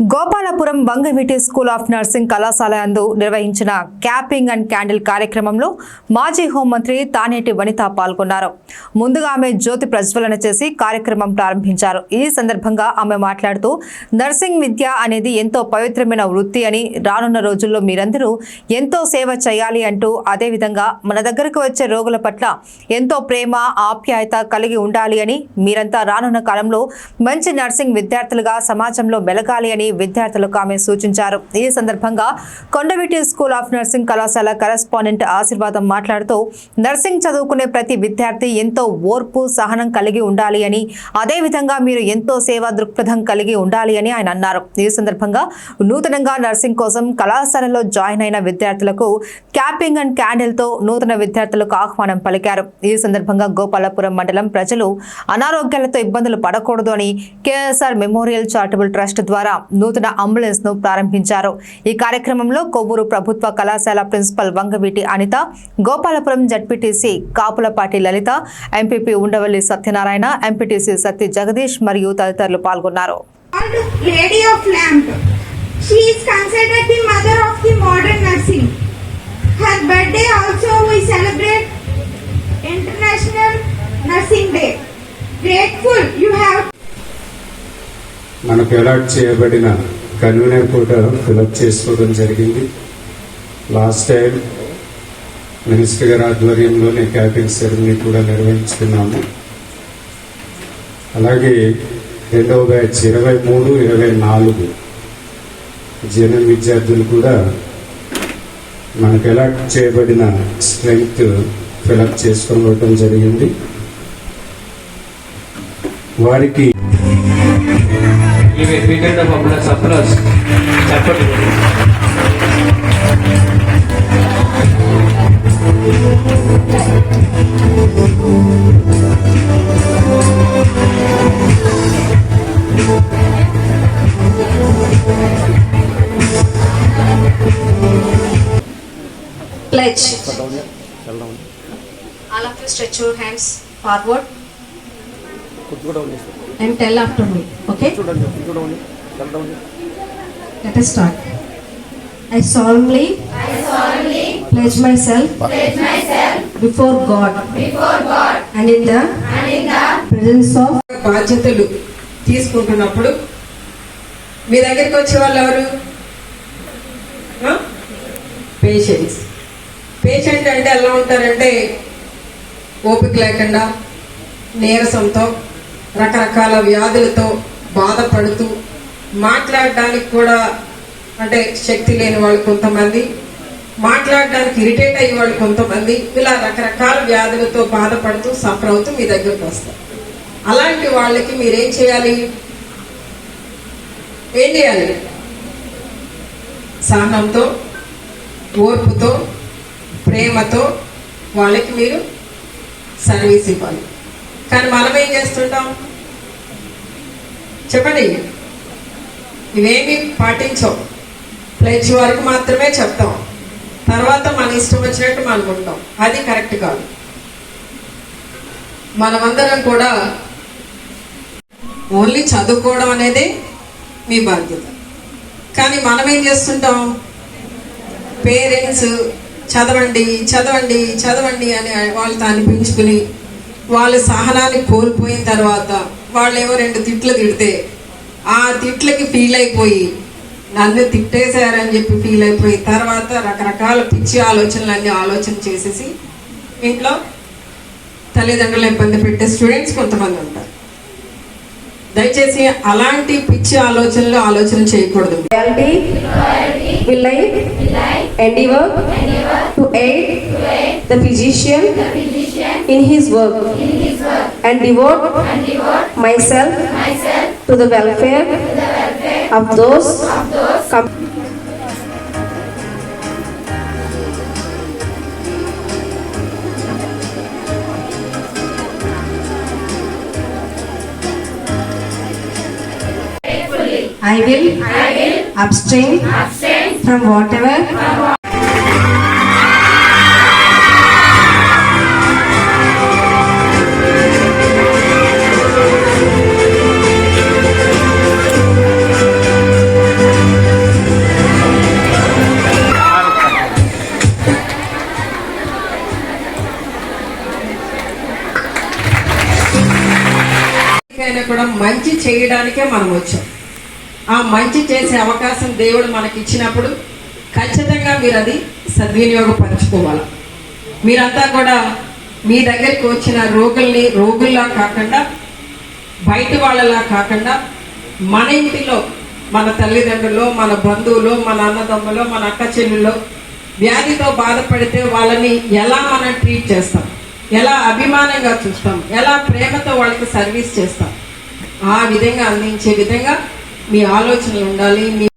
Gopalapuram Bangaveeti school of nursing కళాశాల అందు నిర్వహించిన క్యాపింగ్ అండ్ క్యాండిల్ కార్యక్రమంలో మాజీ హోంమంత్రి తానేటి వనిత పాల్గొన్నారు. ముందుగా ఆమె జ్యోతి ప్రజ్వలన చేసి కార్యక్రమం ప్రారంభించారు. ఈ సందర్భంగా ఆమె మాట్లాడుతూ నర్సింగ్ విద్య అనేది ఎంతో పవిత్రమైన వృత్తి అని రానున్న రోజుల్లో మీరందరూ ఎంతో సేవ చేయాలి అంటూ అదేవిధంగా మన దగ్గరకు వచ్చే రోగుల పట్ల ఎంతో ప్రేమ ఆప్యాయత కలిగి ఉండాలి అని మీరంతా రానున్న కాలంలో మంచి నర్సింగ్ విద్యార్థులుగా సమాజంలో మెలగాలి అని విద్యార్థులకు ఆమె సూచించారు. ఈ సందర్భంగా కొండవీటి స్కూల్ ఆఫ్ నర్సింగ్ కళాశాల కరెస్పాండెంట్ ఆశీర్వాదం మాట్లాడుతూ నర్సింగ్ చదువుకునే ప్రతి విద్యార్థి ఎంతో ఓర్పు సహనం కలిగి ఉండాలి అని అదేవిధంగా మీరు ఎంతో సేవా దృక్పథం కలిగి ఉండాలి అని ఆయన అన్నారు. ఈ సందర్భంగా నూతనంగా నర్సింగ్ కోసం కళాశాలలో జాయిన్ అయిన విద్యార్థులకు క్యాపింగ్ అండ్ క్యాండిల్తో నూతన విద్యార్థులకు ఆహ్వానం పలికారు. ఈ సందర్భంగా గోపాలపురం మండలం ప్రజలు అనారోగ్యాలతో ఇబ్బందులు పడకూడదు అని కేఎస్ఆర్ మెమోరియల్ చారిటబుల్ ట్రస్ట్ ద్వారా నూతన అంబులెన్స్ను ప్రారంభించారు. ఈ కార్యక్రమంలో కొవ్వూరు ప్రభుత్వ కళాశాల principal Vangaveeti Anitha Gopalapuram ZPTC Kapulapati Lalitha MPP Undavalli Satyanarayana MPTC Satya Jagadish మరియు తదితరులు పాల్గొన్నారు. She is considered Grateful you మనకు అలాట్ చేయబడిన కన్వీనర్ కూడా ఫిలప్ చేసుకోవడం జరిగింది. లాస్ట్ టైం మినిస్టర్ గారి ఆధ్వర్యంలోనే క్యాపింగ్ సెరమనీ కూడా నిర్వహించుకున్నాము. అలాగే రెండవ బ్యాచ్ ఇరవై మూడు ఇరవై నాలుగు జనరల్ విద్యార్థులు కూడా మనకు అలాట్ చేయబడిన స్ట్రెంగ్త్ ఫిలప్ చేసుకోవడం జరిగింది. వారికి give you will figure up applause, surplus. Pledge. All of you stretch your hands forward. And tell after me. Okay? Let us start. I solemnly, pledge myself, before God, and in the, presence of బాధ్యతలు తీసుకుంటున్నప్పుడు మీ దగ్గరికి వచ్చే వాళ్ళు ఎవరు patients patient అంటే ఎలా ఉంటారంటే ఓపిక లేకుండా నీరసంతో రకరకాల వ్యాధులతో బాధపడుతూ మాట్లాడడానికి కూడా అంటే శక్తి లేని వాళ్ళు కొంతమంది మాట్లాడడానికి ఇరిటేట్ అయ్యే వాళ్ళు కొంతమంది ఇలా రకరకాల వ్యాధులతో బాధపడుతూ సఫర్ అవుతూ మీ దగ్గరకు వస్తారు. అలాంటి వాళ్ళకి మీరేం చేయాలి? ఏం చేయాలి? సహనంతో ఓర్పుతో ప్రేమతో వాళ్ళకి మీరు సర్వీస్ ఇవ్వాలి. కానీ మనం ఏం చేస్తుంటాం? చెప్పండి. ఇవేమి పాటించం. ప్లెడ్జ్ వరకు మాత్రమే చెప్తాం. తర్వాత మన ఇష్టం వచ్చినట్టు మనం ఉంటాం. అది కరెక్ట్ కాదు. మనమందరం కూడా ఓన్లీ చదువుకోవడం అనేది మీ బాధ్యత. కానీ మనం ఏం చేస్తుంటాం? పేరెంట్స్ చదవండి చదవండి చదవండి అని వాళ్ళతో అనిపించుకుని వాళ్ళ సహనాన్ని కోల్పోయిన తర్వాత వాళ్ళు ఏమో రెండు తిట్లు తిడితే ఆ తిట్లకి ఫీల్ అయిపోయి నన్ను తిట్టేశారని చెప్పి ఫీల్ అయిపోయి తర్వాత రకరకాల పిచ్చి ఆలోచనలు అన్ని ఆలోచన చేసేసి ఇంట్లో తల్లిదండ్రులు ఇబ్బంది పెట్టే స్టూడెంట్స్ కొంతమంది ఉంటారు. దయచేసి అలాంటి పిచ్చి ఆలోచనలు ఆలోచన చేయకూడదు. Will the physician, the physician in, his work, in his work, and devote, and devote myself, myself to the welfare, to the welfare of those, of those I will, I will abstain, abstain from whatever కూడా మంచి చేయడానికే మనం వచ్చాం. ఆ మంచి చేసే అవకాశం దేవుడు మనకి ఇచ్చినప్పుడు ఖచ్చితంగా మీరు అది సద్వినియోగపరచుకోవాలి. మీరంతా కూడా మీ దగ్గరికి వచ్చిన రోగుల్ని రోగుల్లా కాకుండా బయట వాళ్ళలా కాకుండా మన ఇంటిలో మన తల్లిదండ్రులు మన బంధువులు మన అన్నదమ్ములు మన అక్క చెల్లెళ్ళు వ్యాధితో బాధపడితే వాళ్ళని ఎలా మనం ట్రీట్ చేస్తాం? ఎలా అభిమానంగా చూస్తాం? ఎలా ప్రేమతో వాళ్ళకి సర్వీస్ చేస్తాం? ఆ విధంగా అందించే విధంగా మీ ఆలోచనలు ఉండాలి మీ